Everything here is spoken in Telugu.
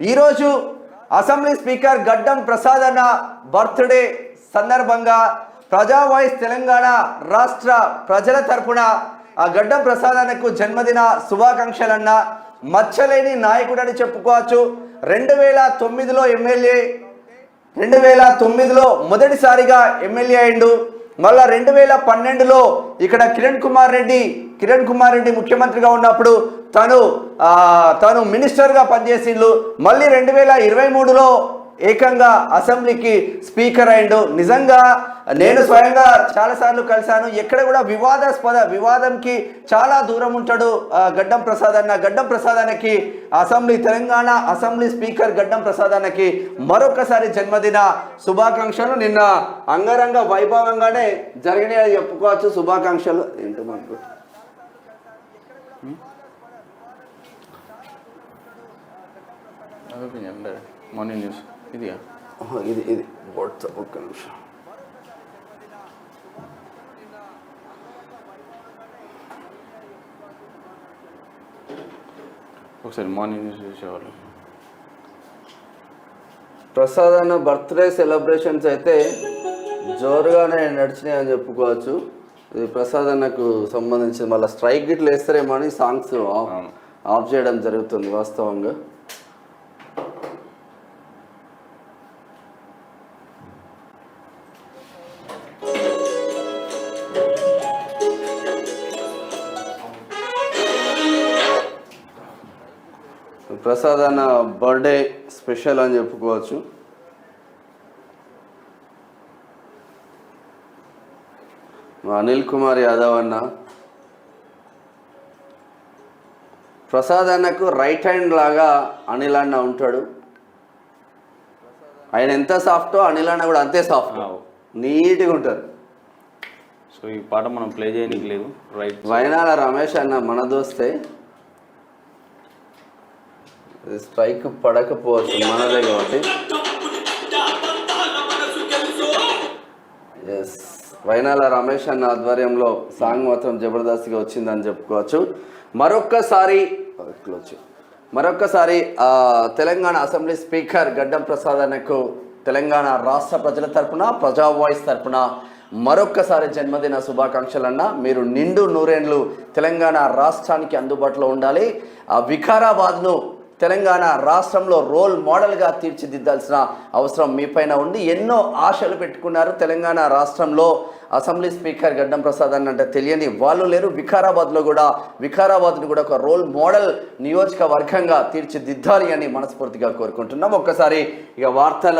ఈరోజు అసెంబ్లీ స్పీకర్ గడ్డం ప్రసాద్ అన్న బర్త్డే సందర్భంగా ప్రజా వాయిస్ తెలంగాణ రాష్ట్ర ప్రజల తరపున ఆ గడ్డం ప్రసాద్ అన్నకు జన్మదిన శుభాకాంక్షలన్న మచ్చలేని నాయకుడని చెప్పుకోవచ్చు. రెండు వేల తొమ్మిదిలో ఎమ్మెల్యే రెండు వేల తొమ్మిదిలో మొదటిసారిగా ఎమ్మెల్యే అయిండు. మళ్ళా రెండు వేల పన్నెండులో ఇక్కడ కిరణ్ కుమార్ రెడ్డి కిరణ్ కుమార్ రెడ్డి ముఖ్యమంత్రిగా ఉన్నప్పుడు తను తను మినిస్టర్గా పనిచేసిండు. మళ్ళీ రెండు వేల ఇరవై మూడులో ఏకంగా అసెంబ్లీకి స్పీకర్ అయిండు. నిజంగా నేను స్వయంగా చాలాసార్లు కలిశాను. ఎక్కడ కూడా వివాదాస్పద వివాదంకి చాలా దూరం ఉంటాడు గడ్డం ప్రసాద్ అన్న. గడ్డం ప్రసాద్ అన్నకి అసెంబ్లీ తెలంగాణ అసెంబ్లీ స్పీకర్ గడ్డం ప్రసాద్ అన్నకి మరొకసారి జన్మదిన శుభాకాంక్షలు. నిన్న అంగరంగ వైభవంగానే జరిగినాయని చెప్పుకోవచ్చు. శుభాకాంక్షలు. ఏంటో మనకు మార్నింగ్ న్యూస్ ఇది ఓహో, ఇది ఇది వాట్సాప్ ఒక్క నిమిషం. ఒకసారి మార్నింగ్ న్యూస్ చూసేవాళ్ళు. ప్రసాద్ అన్న బర్త్డే సెలబ్రేషన్స్ అయితే జోరుగానే నడిచినాయి అని చెప్పుకోవచ్చు. ఇది ప్రసాద్ అన్నకు సంబంధించి మళ్ళీ స్ట్రైక్ గిట్లు వేస్తారేమో అని సాంగ్స్. ఆఫ్ చేయడం జరుగుతుంది వాస్తవంగా. ప్రసాద్ అన్న బర్త్డే స్పెషల్ అని చెప్పుకోవచ్చు. అనిల్ కుమార్ యాదవ్ అన్న. ప్రసాద్ అన్నకు రైట్ హ్యాండ్ లాగా అనిల్ అన్న ఉంటాడు. ఆయన ఎంత సాఫ్టో అనిల్ అన్న కూడా అంతే సాఫ్ట్. నీట్గా ఉంటారు. సో ఈ పాట మనం ప్లే చేయడానికి లేదు. రైట్ వైనాల రమేష్ అన్న మన దోస్తే. స్ట్రైక్ పడకపోవచ్చు మనదే కాబట్టి. ఎస్ వైనాల రమేష్ అన్న ఆధ్వర్యంలో సాంగ్ మాత్రం జబర్దస్త్గా వచ్చిందని చెప్పుకోవచ్చు. మరొక్కసారి క్లోజ్. మరొక్కసారి తెలంగాణ అసెంబ్లీ స్పీకర్ గడ్డం ప్రసాద్ అన్నకు తెలంగాణ రాష్ట్ర ప్రజల తరపున ప్రజా వాయిస్ తరపున మరొక్కసారి జన్మదిన శుభాకాంక్షలన్న మీరు నిండు నూరేండ్లు తెలంగాణ రాష్ట్రానికి అందుబాటులో ఉండాలి. ఆ వికారాబాద్ను తెలంగాణ రాష్ట్రంలో రోల్ మోడల్గా తీర్చిదిద్దాల్సిన అవసరం మీపైన ఉండి ఎన్నో ఆశలు పెట్టుకున్నారు తెలంగాణ రాష్ట్రంలో. అసెంబ్లీ స్పీకర్ గడ్డం ప్రసాద్ అని అంటే తెలియని వాళ్ళు లేరు. వికారాబాద్లో కూడా వికారాబాద్ను కూడా ఒక రోల్ మోడల్ నియోజకవర్గంగా తీర్చిదిద్దాలి అని మనస్ఫూర్తిగా కోరుకుంటున్నాం. ఒక్కసారి ఇక వార్తల